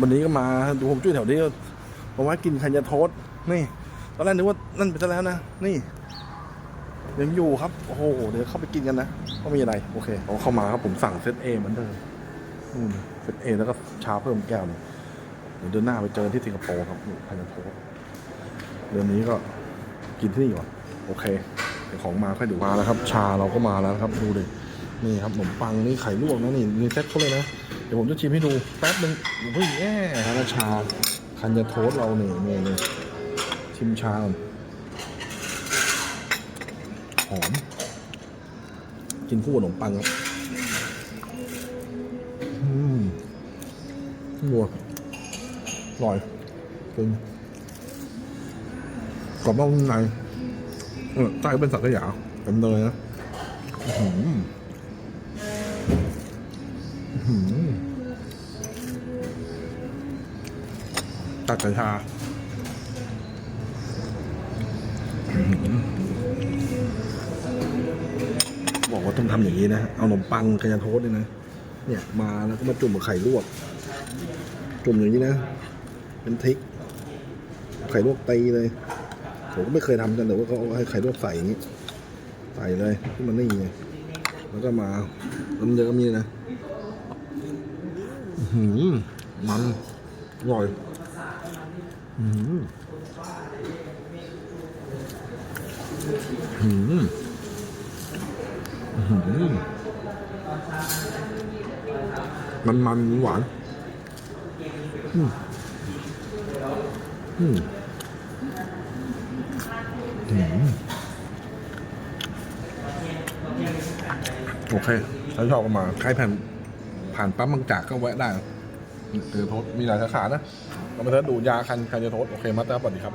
วันนี้ก็มาดูผมจุ้ยแถวนี้ผมว่ากินคันยาโทษนี่ ตอนแรกนึกว่านั่นไปซะแล้วนะ นี่ยังอยู่ครับ โอ้โห เดี๋ยวเข้าไปกินกันนะว่ามีอะไร โอเคเอาเข้ามาครับผมสั่งเซตเอเหมือนเดิมนู่เซตเอแล้วก็ชาเพิ่มแก้วหนึงเดี๋ยวเดือนหน้าไปเจอที่สิงคโปร์ครับนี่คันยาโทษเดือนนี้ก็กินที่นี่ก่อนโอเคเดี๋ยวของมาค่อยดูมาแล้วครับ ชาเราก็มาแล้วครับ ดูดินี่ครับขนมปังนี่ไข่ลวกนะนี่มีเซตเขาเลยนะ เดี๋ยวผมจะชิมให้ดูแป๊บนึงเฮ้ยแย่ฮานชาคันยาโทสเราเนี่ยนี่นี่ชิมชาหอม กินคู่กับขนมปังครับอืมวัวอร่อยจริงกรอบนอกนุ่มในเออใต้เป็นสังขยาเป็นเนยนะอื้อหืออื้อหือ ตัดกระชาบอกว่าต้องทำอย่างนี้นะ เอาขนมปังกระยาโทษเนี่ยนะ เนี่ยมาแล้วก็มาจุ่มกับไข่ลวก จุ่มอย่างนี้นะ เป็นทริกไข่ลวกตีเลย ผมก็ไม่เคยทำกันแต่ว่าเขาเอาให้ไข่ลวกใส่อย่างนี้ ใส่เลยที่มันนี่ไงแล้วก็มาน้ำเยอะมีนะ หือมันอร่อยอื้อหืออื้อหืออื้อหือมันมันหวานอืมอืมอืมโอเคถ้าชอบก็มาใครผ่น ผ่านปั๊มบางจากก็แวะได้ตือโทษมีหลายสาขานะเรามาเทสดูยาคันคันจะโทษโอเคมาตาสวัสดีครับ